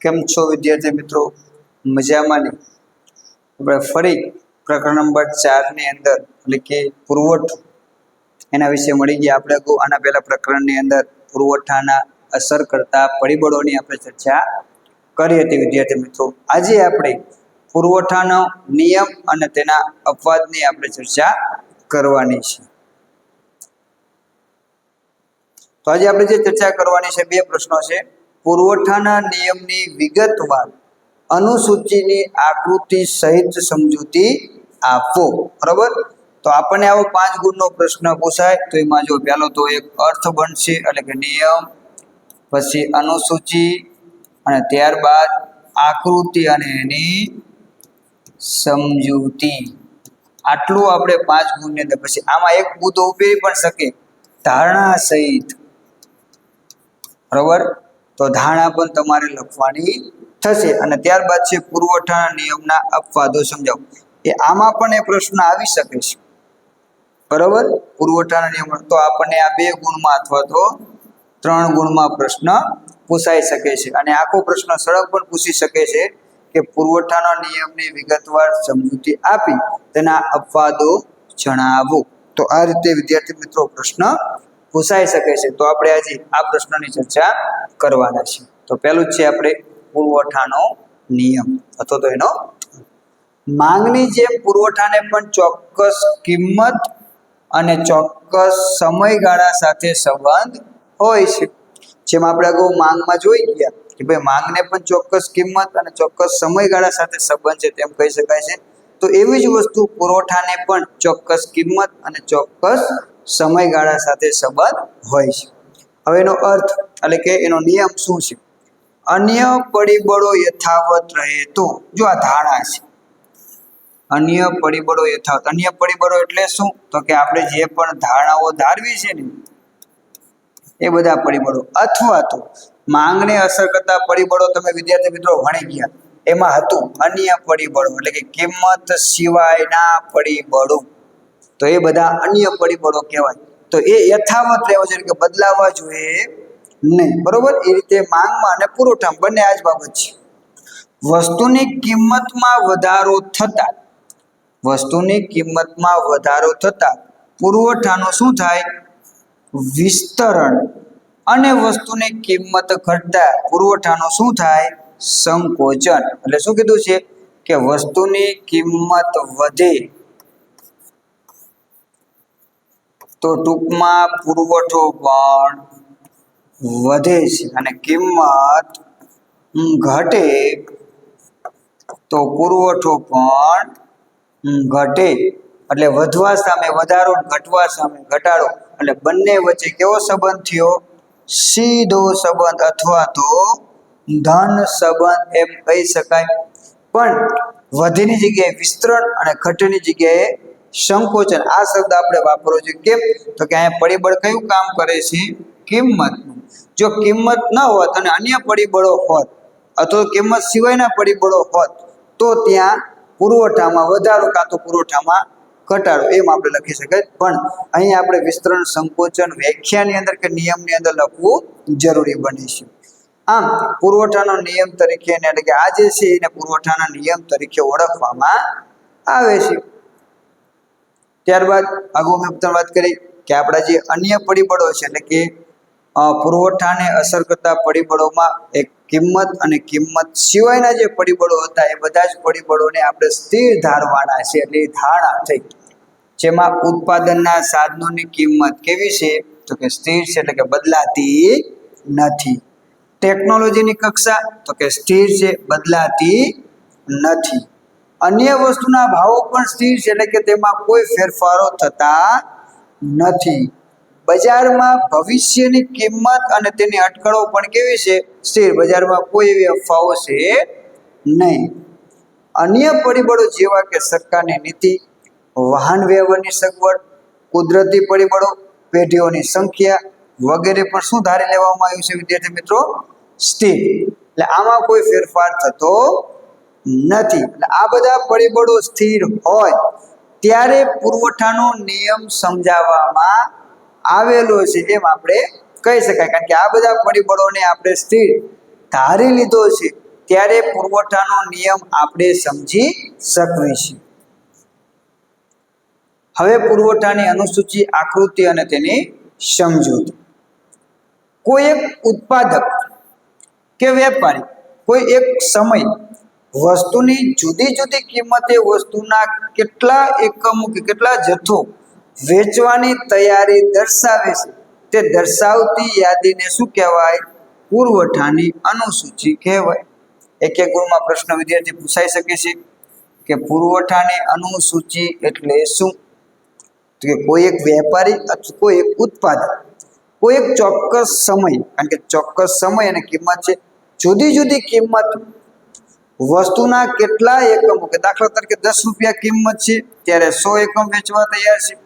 કેમ છો વિદ્યાર્થી મિત્રો? મજામાં ને? આપણે ફરી પ્રકરણ નંબર ચારની અંદર, એટલે કે પુરવઠો, એના વિશે મળી ગયા આપણે અગાઉ આના પહેલા પ્રકરણની અંદર પુરવઠાના અસર કરતા પરિબળોની આપણે ચર્ચા કરી હતી વિદ્યાર્થી મિત્રો. આજે આપણે પુરવઠાનો નિયમ અને તેના અપવાદની આપણે ચર્ચા કરવાની છે. તો આજે આપણે જે ચર્ચા કરવાની છે, બે પ્રશ્નો છે. પુરવઠાના નિયમની વિગતવાર અનુસૂચિની આકૃતિ સહિત સમજૂતી આપો. બરાબર? તો આપણને આવો પાંચ ગુણનો પ્રશ્ન પૂછાય. તો એમાં જો પહેલો તો એક અર્થ બનશે એટલે કે નિયમ, પછી અનુસૂચિ, અને ત્યારબાદ આકૃતિ અને એની સમજૂતી. આટલું આપણે પાંચ ગુણની અંદર. પછી આમાં એક મુદ્દો ઉભરી પણ શકે. ધારણા સહિત. બરોબર? તો ધારણા પણ તમારે લખવાની થશે. અને ત્યારબાદ છે પુરવઠાના નિયમના અપવાદો સમજાવો. એ આમાં પણ એ પ્રશ્ન આવી શકે છે. બરોબર? પુરવઠાના નિયમ તો આપણને આ બે ગુણમાં અથવા તો ત્રણ ગુણમાં પ્રશ્ન પૂછાઈ શકે છે. અને આખો પ્રશ્ન સળગ પણ પૂછી શકે છે કે પુરવઠાના નિયમની વિગતવાર સમજૂતી આપી તેના અપવાદો જણાવો. તો આ રીતે વિદ્યાર્થી મિત્રો પ્રશ્ન પૂછાઈ શકે છે. તો આપણે આજે આ પ્રશ્નની ચર્ચા કરવાના છે તો પહેલું જ છે આપણે પુરવઠાનો નિયમ, અથવા તો એનો માંગની જેમ પુરવઠાને પણ ચોક્કસ કિંમત અને ચોક્કસ સમયગાળા સાથે સંબંધ હોય છે. જેમ આપણે અગાઉ માંગમાં જોઈ ગયા કે ભાઈ માંગને પણ ચોક્કસ કિંમત અને ચોક્કસ સમયગાળા સાથે સંબંધ છે તેમ કહી શકાય છે. તો એવી જ વસ્તુ પુરવઠાને પણ ચોક્કસ કિંમત અને ચોક્કસ સમયગાળા સાથે સંબંધ હોય છે. હવે એનો અર્થ એટલે કે એનો નિયમ શું છે? અન્ય પરિબળો યથાવત રહે તો, જો આ ધારણા છે. અન્ય પરિબળો યથાવત, અન્ય પરિબળો એટલે શું? તો કે આપણે જે પણ ધારણાઓ ધારવી છે ને, એ બધા પરિબળો. અથવા તો માંગને અસર કરતા પરિબળો તમે વિદ્યાર્થી મિત્રો ભણી ગયા, એમાં હતું અન્ય પરિબળો એટલે કે કિંમત સિવાયના પરિબળો. તો એ બધા અન્ય પરિબળો કહેવાય. તો એ યથાવત રહેવા જોઈએ, કે બદલાવા જોઈએ નહીં. બરોબર? એ રીતે માંગમાં અને પુરવઠામાં બંને આ જ બાબત છે. વસ્તુની કિંમતમાં વધારો થતા, વસ્તુની કિંમતમાં વધારો થતા પુરવઠાનું શું થાય? વિસ્તરણ. અને વસ્તુની કિંમત ઘટતા પુરવઠાનું શું થાય? સંકોચન. એટલે શું કીધું છે? કે વસ્તુની કિંમત વધે. તો ટૂંકમાં પુરવઠો પણ વધે છે અને કિંમત ઘટે. તો પુરવઠો પણ ઘટે. એટલે વધવા સામે વધારો ઘટવા સામે ઘટાડો. એટલે બંને વચ્ચે કેવો સંબંધ થયો? સીધો સંબંધ અથવા તો ધન સંબંધ એમ કહી શકાય. પણ વધની જગ્યાએ વિસ્તરણ અને ઘટની જગ્યાએ સંકોચન. આ શબ્દ આપણે વાપરવો જોઈએ. કેમ? તો કે અહીંયા પરિબળ કયું કામ કરે છે? કિંમતનું. જો કિંમત ન હોત અને અન્ય પરિબળો હોત, અથવા કિંમત સિવાયના પરિબળો હોત, તો ત્યાં પુરવઠામાં વધારો કાં તો પુરવઠામાં ઘટાડો. એમ આપણે લખી શકાય. પણ અહીં આપણે વિસ્તરણ, સંકોચન વ્યાખ્યાની અંદર કે નિયમની અંદર લખવું જરૂરી બને છે. આમ, પુરવઠાનો નિયમ તરીકે એટલે કે આ જે છે એને પુરવઠાના નિયમ તરીકે ઓળખવામાં આવે છે. ત્યારબાદ અગાઉ મેં પણ વાત કરી કે આપણા જે અન્ય પરિબળો છે, એટલે કે પુરવઠાને અસર કરતા પરિબળોમાં એક કિંમત અને કિંમત સિવાયના જે પરિબળો હતા, એ બધા જ પરિબળોને આપણે સ્થિર ધારવાના છે, એટલે ધારણા થઈ. જેમાં ઉત્પાદનના સાધનોની કિંમત કેવી છે, તો કે સ્થિર છે, એટલે કે બદલાતી નથી. ટેકનોલોજીની કક્ષા, તો કે સ્થિર છે, બદલાતી નથી. અન્ય વસ્તુના ભાવો પણ સ્થિર છે, એટલે કે તેમાં કોઈ ફેરફારો થતા નથી. બજારમાં ભવિષ્યની કિંમત અને તેની અટકળો પણ કેવી છે? સ્થિર. બજારમાં કોઈ એવી અફવાઓ છે નહીં. અન્ય પરિબળો જેવા કે સરકારની નીતિ, વાહન વ્યવહારની સગવડ, કુદરતી પરિબળો, પેઢીઓની સંખ્યા વગેરે પણ શું ધારી લેવામાં આવ્યું છે, વિદ્યાર્થી મિત્રો. સ્થિર. એટલે આમાં કોઈ ફેરફાર થતો નથી. એટલે આ બધા પરિબળો સ્થિર હોય, ત્યારે પુરવઠાનો નિયમ સમજાવવામાં આવેલો છે એમ આપણે કહી શકાય. કારણ કે આ બધા પરિબળોને આપણે સ્થિર ધારી લીધો છે, ત્યારે પુરવઠાનો નિયમ આપણે સમજી શકીએ છીએ હવે પુરવઠાની અનુસૂચિ, આકૃતિ અને તેની સમજૂતી. કોઈ એક ઉત્પાદક કે વેપારી, કોઈ એક સમય વસ્તુની જુદી જુદી કિંમતે વસ્તુના કેટલા એકમો કે કેટલા જથ્થો વેચવાની તૈયારી દર્શાવે છે. તે દર્શાવતી યાદીને શું કહેવાય? પુરવઠાની અનુસૂચિ કહેવાય. એક એક ગુણમાં પ્રશ્ન વિદ્યાર્થી પૂછાઈ શકે છે કે પુરવઠાની અનુસૂચિ એટલે શું? કે કોઈ એક વેપારી અથવા કોઈ એક ઉત્પાદક, કોઈ એક ચોક્કસ સમય, કારણ કે ચોક્કસ સમય અને કિંમત છે, જુદી જુદી કિંમત વસ્તુના કેટલા એકમો? કે દાખલા તરીકે દસ રૂપિયા કિંમત છે, ત્યારે સો એકમ વેચવા તૈયાર છે.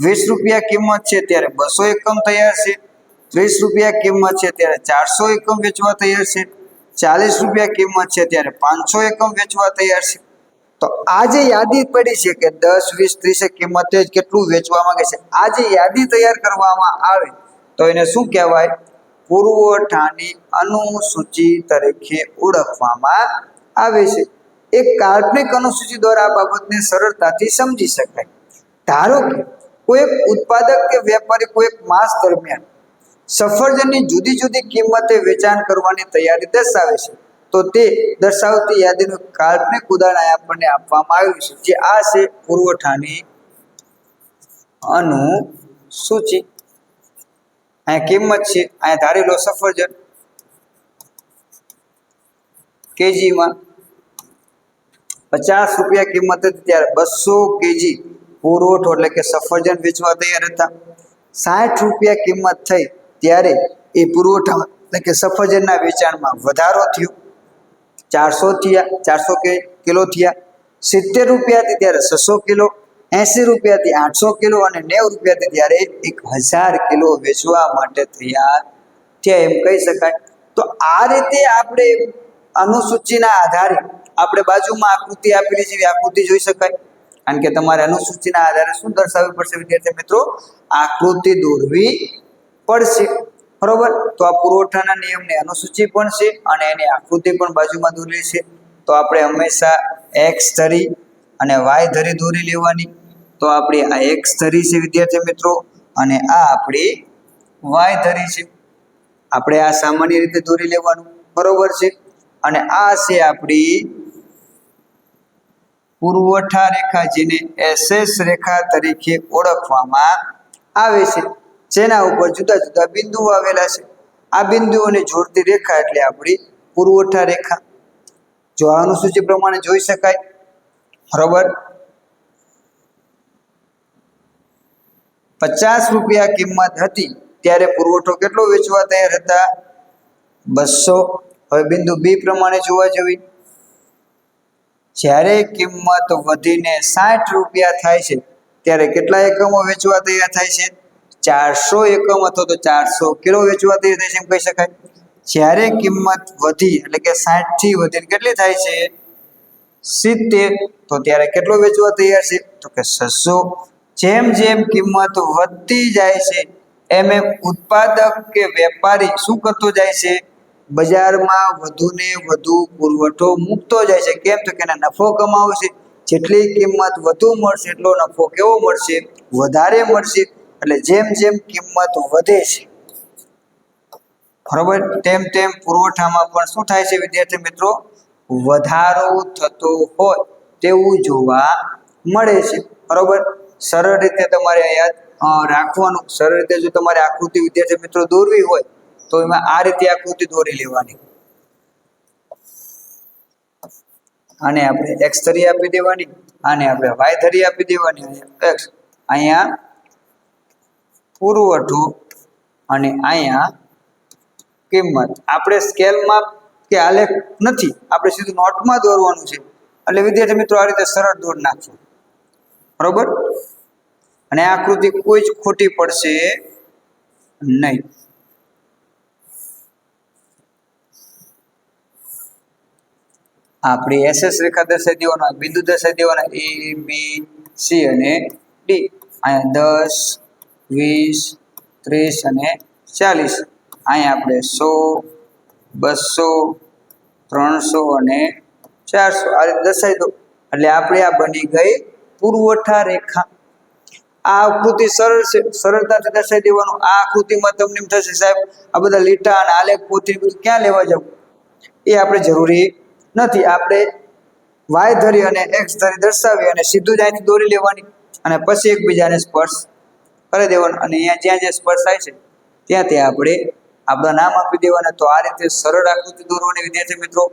વીસ રૂપિયા કિંમત છે, ત્યારે બસો એકમ તૈયાર છે. ત્રીસ રૂપિયા કિંમત છે, ત્યારે ચારસો એકમ વેચવા તૈયાર છે. ચાલીસ રૂપિયા કિંમત છે, ત્યારે પાંચસો એકમ વેચવા તૈયાર છે. તો આ જે યાદી પડી છે કે દસ, વીસ, ત્રીસે કિંમતે જ કેટલું વેચવા માંગે છે, આ જે યાદી તૈયાર કરવામાં આવે, તો એને શું કહેવાય? પુરવઠાની અનુસૂચિ તરીકે ઓળખવામાં આવે છે. એક કાલ્પનિક અનુસૂચિ દ્વારા આ બાબતને સરળતાથી સમજી શકાય. ધારો કે કોઈ એક ઉત્પાદક કે વેપારી કોઈ એક માસ દરમિયાન સફરજનની જુદી જુદી કિંમતે વેચાણ કરવાની તૈયારી દર્શાવે છે, તો તે દર્શાવતી યાદીનું કાલ્પનિક ઉદાહરણ આપણને આપવામાં આવ્યું છે, જે આ છે પુરવઠાની અનુસૂચિ. અહીંયા કિંમત છે, અહીંયા ધારી લો સફરજન કેજીમાં પચાસ રૂપિયા કિંમત હતી ત્યારે બસો કેજી પુરવઠો એટલે કે સફરજન વેચવા તૈયાર હતા. સાઠ રૂપિયા કિંમત થઈ ત્યારે એ પુરવઠા એટલે કે સફરજનના વેચાણમાં વધારો થયો. ચારસો થયા, ચારસો કે, કિલો થયા. સિત્તેર રૂપિયાથી ત્યારે છસો કિલો, એંસી રૂપિયાથી આઠસો કિલો અને નેવું રૂપિયાથી ત્યારે એક હજાર કિલો વેચવા માટે તૈયાર થયા એમ કહી શકાય. તો આ રીતે આપણે અનુસૂચિના આધારે આપણે બાજુમાં આકૃતિ આપેલી છે આકૃતિ જોઈ શકાય. કારણ કે તમારે અનુસૂચિના આધારે શું દર્શાવવી પડશે, વિદ્યાર્થી મિત્રો? આકૃતિ દોરવી પડશે. બરોબર? તો આ પુરવઠાના નિયમની અનુસૂચિ પણ છે અને એની આકૃતિ પણ બાજુમાં દોરેલી છે. તો આપણે હંમેશા એક્સ ધરી અને વાય ધરી દોરી લેવાની. તો આપણી આ એક્સ ધરી છે, વિદ્યાર્થી મિત્રો, અને આ આપણી વાય ધરી છે. આપણે આ સામાન્ય રીતે દોરી લેવાનું. બરોબર છે? અને આ છે આપણી પુરવઠા રેખા જેને એસએસ રેખા તરીકે ઓળખવામાં આવે છે. જેના ઉપર જુદા જુદા બિંદુઓ આવેલા છે. આ બિંદુઓને જોડતી રેખા એટલે આપણી પુરવઠા રેખા. જો આ અનુસૂચિ પ્રમાણે જોઈ શકાય. બરોબર? પચાસ રૂપિયા કિંમત હતી. ત્યારે પુરવઠો કેટલો વેચવા તૈયાર હતા? બસો. હવે બિંદુ બી પ્રમાણે જોવા જેવી. જ્યારે કિંમત વધીને સાઠ રૂપિયા થાય છે, ત્યારે કેટલા એકમો વેચવા તૈયાર થાય છે? ચારસો એકમ અથવા તો ચારસો કિલો વેચવા તૈયાર થાય છે એમ કહી શકાય. જ્યારે કિંમત વધી, એટલે કે સાઠથી વધીને કેટલી થાય છે? સિત્તેર. તો ત્યારે કેટલો વેચવા તૈયાર છે? તો કે છસો. જેમ જેમ કિંમત વધતી જાય છે, એમ એમ ઉત્પાદક કે વેપારી શું કરતો જાય છે? બજારમાં વધુને વધુ પુરવઠો મૂકતો જાય છે. કેમ તો કે નફો કમાવશે જેટલી કિંમત વધુ મળશે, એટલો નફો કેવો મળશે? વધારે મળશે. એટલે જેમ જેમ કિંમત વધે છે. બરોબર? તેમ તેમ પુરવઠામાં પણ શું થાય છે વિદ્યાર્થી મિત્રો? વધારો થતો હોય તેવું જોવા મળે છે. બરોબર? સરળ રીતે તમારે યાદ રાખવાનું. સરળ રીતે જો તમારે આકૃતિ વિદ્યાર્થી મિત્રો દોરવી હોય તો એમાં આ રીતે આકૃતિ દોરી લેવાની. આને આપણે એક્સ ધરી આપી દેવાની, આને આપણે વાય ધરી આપી દેવાની એક્સ અહીંયા પુરવઠો અને અહીંયા કિંમત. આપણે સ્કેલમાં કે આલેખ નથી, આપણે સીધું નોટમાં દોરવાનું છે. એટલે વિદ્યાર્થી મિત્રો, આ રીતે સરળ દોર નાખજો. બરોબર? અને આકૃતિ કોઈ જ ખોટી પડશે નહીં. આપણી એસએસ રેખા દર્શાવી દેવાના બિંદુ દર્શાવી દેવાના એ બી સી અને ડી અહીંયા દસ, વીસ, ત્રીસ અને ચાલીસ. અહીંયા આપણે સો, બસો, ત્રણસો અને ચારસો. આ રીતે દર્શાવી દો. એટલે આપણે આ બની ગઈ પુરવઠા રેખા. આ આકૃતિ સરળ છે, સરળતાથી દર્શાવી દેવાનું. આ આકૃતિમાં તમને એમ થશે સાહેબ, આ બધા લીટા અને આલેખ પોથી ક્યાં લેવા જવું? એ આપણે જરૂરી નથી. આપણે વાય ધરી અને એક્સ ધરી દર્શાવી અને સીધું જ અહીંથી દોરી લેવાની અને પછી એકબીજાને સ્પર્શ કરી દેવાનું. અને અહીંયા જ્યાં જ્યાં સ્પર્શ થાય છે, ત્યાં ત્યાં આપણે આપણા નામ આપી દેવાના. તો આ રીતે સરળ આકૃતિ દોરવાની વિદ્યાર્થી મિત્રો,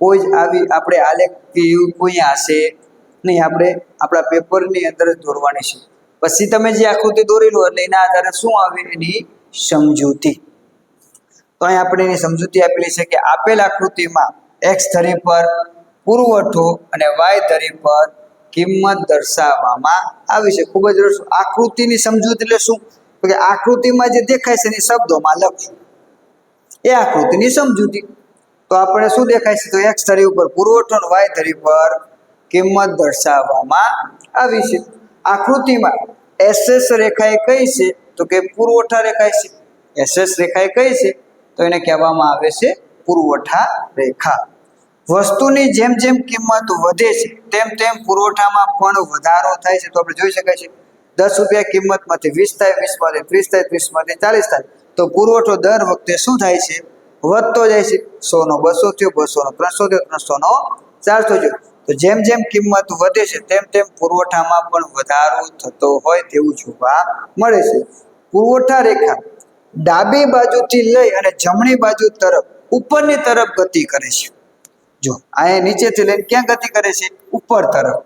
કોઈ જ આવી આપણે આલેખ કે એવું કોઈ હશે નહીં. આપણે આપણા પેપરની અંદર જ દોરવાની છે. પછી તમે જે આકૃતિ દોરી લો એટલે એના આધારે શું આવે? એની સમજૂતી. તો અહીં આપણે એની સમજૂતી આપેલી છે કે આપેલ આકૃતિમાં એક્સ ધરી પર પુરવઠો અને વાય ધરી પર કિંમત દર્શાવવામાં આવી છે. ખૂબ જ રસ આકૃતિની સમજૂતી એટલે શું તો કે આકૃતિમાં જે દેખાય છે એની શબ્દોમાં લખશું. એ આકૃતિની સમજૂતી. તો આપણે શું દેખાય છે? તો એક્સ ધરી ઉપર પુરવઠો અને વાય ધરી પર કિંમત દર્શાવવામાં આવી છે. આકૃતિમાં એસએસ રેખા એ કઈ છે? તો કે પુરવઠા રેખા છે. એસએસ રેખા એ કઈ છે? તો એને કહેવામાં આવે છે પુરવઠા રેખા. વસ્તુની જેમ જેમ કિંમત વધે છે, તેમ તેમ પુરવઠામાં પણ વધારો થાય છે. તો આપણે જોઈ શકાય છે, દસ રૂપિયા કિંમતમાંથી વીસ થાય વીસમાંથી ત્રીસ થાય ત્રીસમાંથી ચાલીસ થાય. તો પુરવઠો દર વખતે શું થાય છે? વધતો જાય છે. સોનો બસો થયો બસોનો ત્રણસો થયો ત્રણસોનો ચારસો થયો. તો જેમ જેમ કિંમત વધે છે, તેમ તેમ પુરવઠામાં પણ વધારો થતો હોય તેવું જોવા મળે છે. પુરવઠા રેખા ડાબી બાજુથી લઈ અને જમણી બાજુ તરફ ઉપરની તરફ ગતિ કરે છે. જો અહીંયા નીચેથી લઈને ક્યાં ગતિ કરે છે? ઉપર તરફ.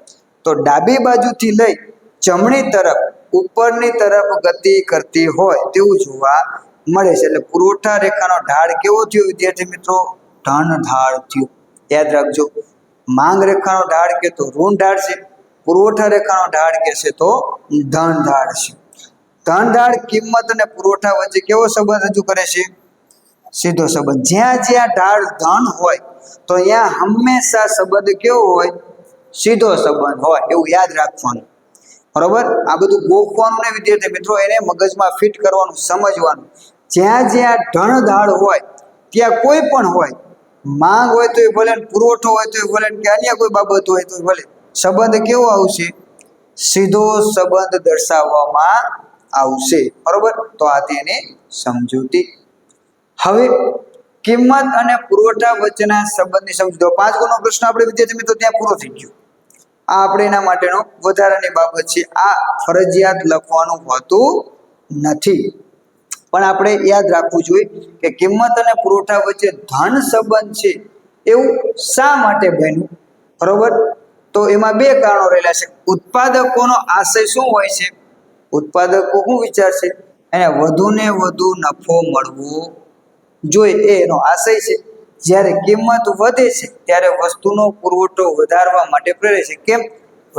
તો ડાબી બાજુથી લઈ જમણી તરફ ઉપરની તરફ ગતિ કરતી હોય તેવું જોવા મળે છે. એટલે પુરવઠા રેખાનો ઢાળ કેવો થયો? વિદ્યાર્થી મિત્રો, ધન ઢાળ થયો. યાદ રાખજો, માંગ રેખાનો ઢાળ કે તો ઋણ ઢાળ છે, પુરવઠા રેખાનો ઢાળ કે છે તો ધન ઢાળ છે. ધન ઢાળ કિંમત અને પુરવઠા વચ્ચે કેવો સંબંધ રજૂ કરે છે? સીધો સંબંધ. જ્યાં જ્યાં ઢાળ ધન હોય, તો અહીંયા હંમેશા સંબંધ કેવો હોય? સીધો સંબંધ હોય, એવું યાદ રાખવાનું. બરોબર? આ બધું ગોખવાનું ને વિદ્યાર્થી મિત્રો, એને મગજમાં ફિટ કરવાનું, સમજવાનું. જ્યાં જ્યાં ધણ ઢાળ હોય, ત્યાં કોઈ પણ હોય, માંગ હોય તો એ ભલે પુરવઠો હોય તો એ ભલે કે અન્ય કોઈ બાબત હોય તો ભલે. સંબંધ કેવો આવશે? સીધો સંબંધ દર્શાવવામાં આવશે. બરોબર? તો આ તેની સમજૂતી હવે કિંમત અને પુરવઠા વચ્ચેના સંબંધની સમજો પાંચ ગુણનો પ્રશ્ન આપણે વિદ્યાર્થી મિત્રો ત્યાં પૂરો થઈ ગયો. આ આપણે એના માટેનો વધારાની બાબત છે. આ ફરજિયાત લખવાનું હોતું નથી. પણ આપણે યાદ રાખવું જોઈએ કે કિંમત અને પુરવઠા વચ્ચે ધન સંબંધ છે. એવું શા માટે બન્યું? બરોબર? તો એમાં બે કારણો રહેલા છે. ઉત્પાદકોનો આશય શું હોય છે? ઉત્પાદકો શું વિચારશે? એને વધુ ને વધુ નફો મળવો જોઈએ એ એનો આશય છે. જ્યારે કિંમત વધે છે, ત્યારે વસ્તુનો પુરવઠો વધારવા માટે પ્રેરે છે. કેમ?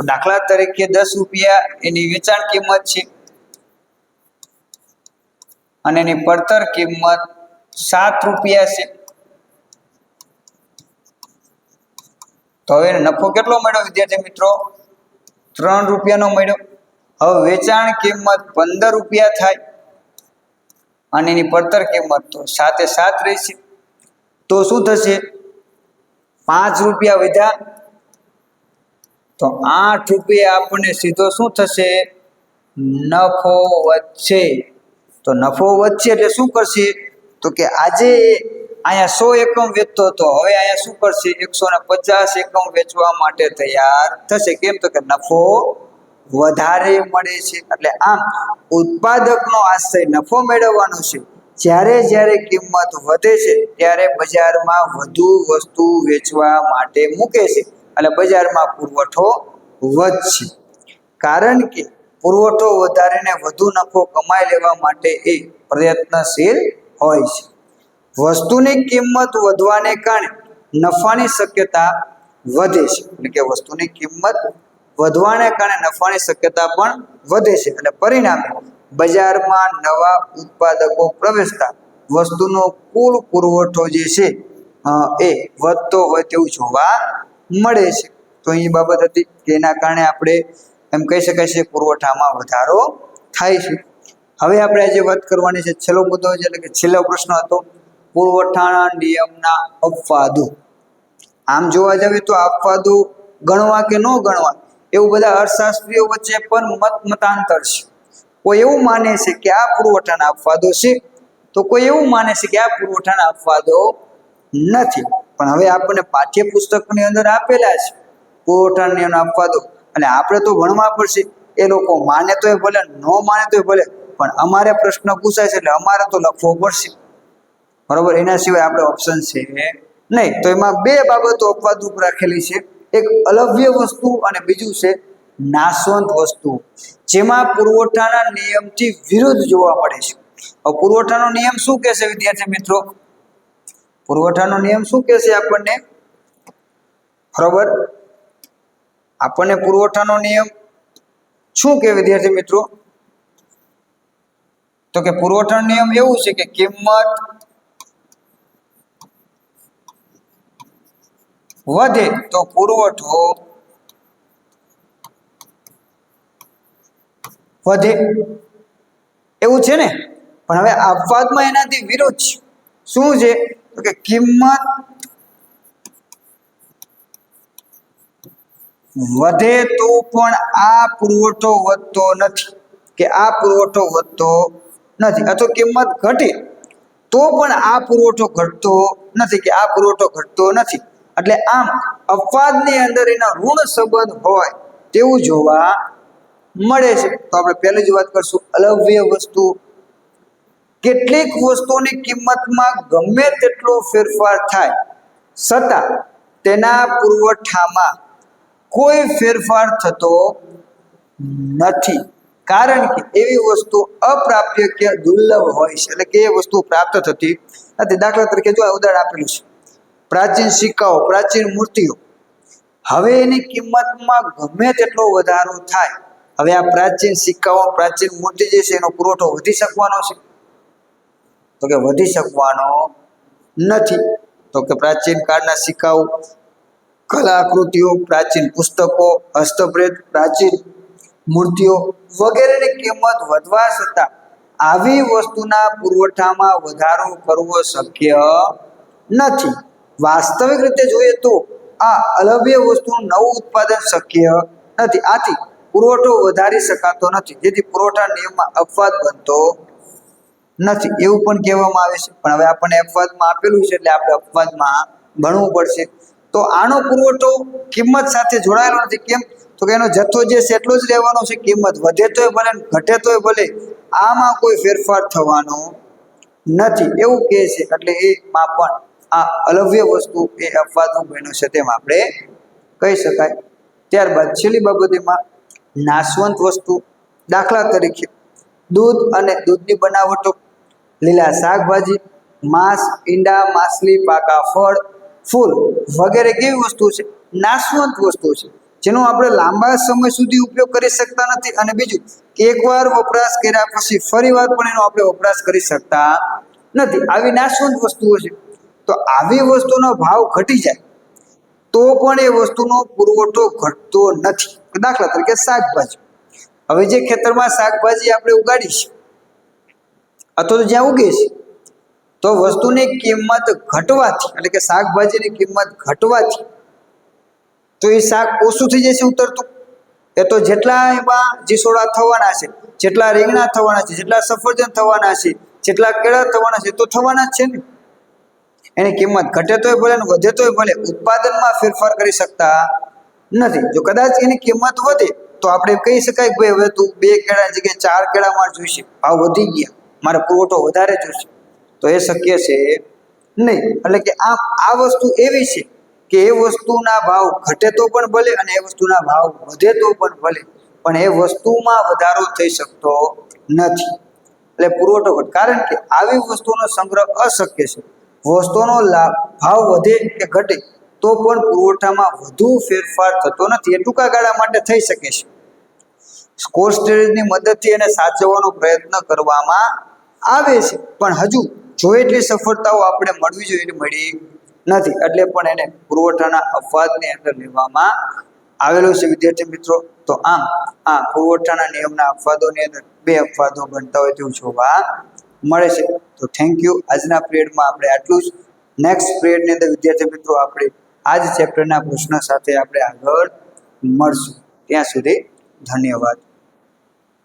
દાખલા તરીકે દસ રૂપિયા એની વેચાણ કિંમત છે. અને એની પડતર કિંમત સાત રૂપિયા છે. તો હવે નફો કેટલો મળ્યો, વિદ્યાર્થી મિત્રો? ત્રણ રૂપિયાનો મળ્યો. હવે વેચાણ કિંમત પંદર રૂપિયા થાય. અને એની પડતર કિંમત તો સાતે સાત રહેશે. તો શું થશે? પાંચ રૂપિયા વધ્યા તો આઠ રૂપિયા આપણને સીધો શું થશે? નફો વધશે. તો નફો વધશે એટલે શું કરશે? તો કે આજે અહીંયા સો એકમ વેચતો હતો. હવે અહીંયા શું કરશે? એકસો ને પચાસ એકમ વેચવા માટે તૈયાર થશે. કેમ? તો કે નફો વધારે મળે છે. એટલે આમ ઉત્પાદકનો આશય નફો મેળવવાનો છે. જ્યારે જ્યારે કિંમત વધે છે, ત્યારે બજારમાં વધુ વસ્તુ વેચવા માટે મૂકે છે. એટલે બજારમાં પુરવઠો વધશે. કારણ કે પુરવઠો વધારીને વધુ નફો કમાઈ લેવા માટે એ પ્રયત્નશીલ હોય છે. વસ્તુની કિંમત વધવાને કારણે નફાની શક્યતા વધે છે. એટલે કે વસ્તુની કિંમત વધવાને કારણે નફાની શક્યતા પણ વધે છે અને પરિણામે બજારમાં નવા ઉત્પાદકો પ્રવેશતા વસ્તુનો કુલ પુરવઠો જે છે એ વધતો હોય તેવું જોવા મળે છે. તો અહીં બાબત હતી કે એના કારણે આપણે એમ કહી શકાય છે પુરવઠામાં વધારો થાય છે. હવે આપણે આજે વાત કરવાની છે છેલ્લો મુદ્દો છે એટલે કે છેલ્લો પ્રશ્ન હતો, પુરવઠાના નિયમના અપવાદો. આમ જોવા જઈએ તો અપવાદો ગણવા કે ન ગણવા એવું બધા અર્થશાસ્ત્રીઓ વચ્ચે પણ મત મતાંતર છે. કોઈ એવું માને છે કે આ પુરવઠાને અપવાદો છે, તો કોઈ એવું માને છે કે આ પુરવઠાને અપવાદો નથી. પણ હવે આપણને પાઠ્યપુસ્તકની અંદર આપેલા છે, પુરવઠાને અપવાદો અને આપણે તો ભણવા પડશે, એ લોકો માને તો એ ભલે, ન માને તો એ ભલે, પણ અમારે પ્રશ્ન પૂછાય છે એટલે અમારે તો લખવો પડશે. બરોબર? એના સિવાય આપણે ઓપ્શન છે નહીં. તો એમાં બે બાબતો અપવાદરૂપ રાખેલી છે. એક અલભ્ય વસ્તુ અને બીજું છે નાશવંત વસ્તુ. જેમાં પુરવઠાના નિયમથી વિરુદ્ધ જોવા મળે છે. પુરવઠાનો નિયમ શું કહેશે વિદ્યાર્થી મિત્રો? પુરવઠાનો નિયમ શું કહેશે આપણને? બરોબર આપણને પુરવઠાનો નિયમ શું કે વિદ્યાર્થી મિત્રો? તો કે પુરવઠાનો નિયમ એવું છે કે કિંમત વધે તો પુરવઠો વધે. એવું છે ને? પણ હવે અપવાદમાં એનાથી વિરુદ્ધ છે. શું છે? કે કિંમત વધે તો પણ આ પુરવઠો વધતો નથી. કે આ પુરવઠો વધતો નથી. અથવા કિંમત ઘટે તો પણ આ પુરવઠો ઘટતો નથી કે આ પુરવઠો ઘટતો નથી. એટલે આમ અપવાદની અંદર એના ઋણ સંબંધ હોય તેવું જોવા મળે છે. તો આપણે પહેલી જ વાત કરશું, અલવ્ય વસ્તુ. કેટલીક વસ્તુની કિંમતમાં ગમે તેટલો ફેરફાર થાય, છતાં તેના પુરવઠામાં કોઈ ફેરફાર થતો નથી. કારણ કે એવી વસ્તુ અપ્રાપ્ય કે દુર્લભ હોય છે. એટલે કે એ વસ્તુ પ્રાપ્ત થતી નથી. દાખલા તરીકે જો આ ઉદાહરણ આપેલું છે. પ્રાચીન સિક્કાઓ, પ્રાચીન મૂર્તિઓ. હવે એની કિંમતમાં ગમે તેટલો વધારો થાય, હવે આ પ્રાચીન સિક્કાઓ, પ્રાચીન મૂર્તિ જે છે એનો પુરવઠો વધી શકવાનો છે? તો કે વધી શકવાનો નથી. તો કે પ્રાચીન કાળના સિક્કાઓ, કલાકૃતિઓ, પ્રાચીન પુસ્તકો, હસ્તપ્રેત, પ્રાચીન મૂર્તિઓ વગેરેની કિંમત વધવા છતાં આવી વસ્તુના પુરવઠામાં વધારો કરવો શક્ય નથી. વાસ્તવિક રીતે જોઈએ તો આ અલભ્ય વસ્તુનું નવું ઉત્પાદન શક્ય નથી. આથી પુરવઠો વધારી શકાતો નથી. જેથી પુરવઠા નિયમમાં અપવાદ બનતો નથી. એવું પણ કહેવામાં આવે છે. પણ હવે આપણને અપવાદમાં આપેલું છે એટલે આપણે અપવાદમાં ભણવું પડશે. તો આનો પુરવઠો કિંમત સાથે જોડાયેલો નથી. કેમ? તો કે એનો જથ્થો જે છે એટલો જ રહેવાનો છે. કિંમત વધે તોય ભલે ઘટે તોય ભલે, આમાં કોઈ ફેરફાર થવાનો નથી. એવું કહે છે. એટલે એમાં પણ આ અલવ્ય વસ્તુ એ અપવાદનું બન્યું છે તેમ આપણે કહી શકાય. ત્યારબાદ છેલ્લી બાબત એમાં નાશવંત વસ્તુ દાખલા તરીકે દૂધ અને દૂધની બનાવટો, લીલા શાકભાજી, માંસ, ઈંડા, માછલી, પાકા ફળ, ફૂલ વગેરે કેવી વસ્તુ છે? નાશવંત વસ્તુ છે. જેનો આપણે લાંબા સમય સુધી ઉપયોગ કરી શકતા નથી અને બીજું, એકવાર વપરાશ કર્યા પછી ફરીવાર પણ એનો આપણે વપરાશ કરી શકતા નથી. આવી નાશવંત વસ્તુઓ છે. તો આવી વસ્તુનો ભાવ ઘટી જાય, તો પણ એ વસ્તુનો પુરવઠો ઘટતો નથી. દાખલા તરીકે શાકભાજી. હવે જે ખેતરમાં શાકભાજી આપણે ઉગાડી છે અથવા તો જ્યાં ઉગે છે તો વસ્તુની કિંમત ઘટવાથી, એટલે કે શાકભાજીની કિંમત ઘટવાથી, તો એ શાક ઓછું થઈ જશે ઉતરતું. એ તો જેટલા એમાં જીસોડા થવાના છે, જેટલા રીંગણા થવાના છે, જેટલા સફરજન થવાના છે, જેટલા કેળા થવાના છે, તો થવાના જ છે ને. એની કિંમત ઘટે તોય ભલે ને વધે તોય ભલે, ઉત્પાદનમાં ફેરફાર કરી શકતા નથી. જો કદાચ એની કિંમત વધે, તો આપણે કહી શકાય કે ભાઈ, હવે તું બે કેળા જગ્યાએ ચાર કેળા માર જોઈશે, ભાવ વધી ગયા, મારે પુરવઠો વધારે જોઈશે તો એ શક્ય છે? નહીં. એટલે કે આ આ વસ્તુ એવી છે કે એ વસ્તુના ભાવ ઘટે તો પણ ભલે અને એ વસ્તુના ભાવ વધે તો પણ ભલે, પણ એ વસ્તુમાં વધારો થઈ શકતો નથી. એટલે પુરવઠો કારણ કે આવી વસ્તુનો સંગ્રહ અશક્ય છે. વસ્તુનો લાભ, ભાવ વધે કે ઘટે, તો પણ પુરવઠામાં વધુ ફેરફાર થતો નથી એ ટૂંકા ગાળા માટે થઈ શકે છે. સ્કોર સ્ટેજની મદદથી એને સાચવવાનો પ્રયત્ન કરવામાં આવે છે. પણ હજુ જો એટલી સફળતાઓ આપણે મળવી જોઈએ મળી નથી, એટલે પણ એને પુરવઠાના અપવાદની અંદર લેવામાં આવેલો છે. વિદ્યાર્થી મિત્રો, તો આમ આ પુરવઠાના નિયમના અપવાદોની અંદર બે અપવાદો બનતા હોય તેવું જોવા મળે છે. તો થેન્ક યુ આજના પિરિયડમાં આપણે આટલું જ. નેક્સ્ટ પિરિયડની અંદર વિદ્યાર્થી મિત્રો, આપણે આ જ ચેપ્ટરના પ્રશ્ન સાથે આપણે આગળ મળશું. ત્યાં સુધી ધન્યવાદ.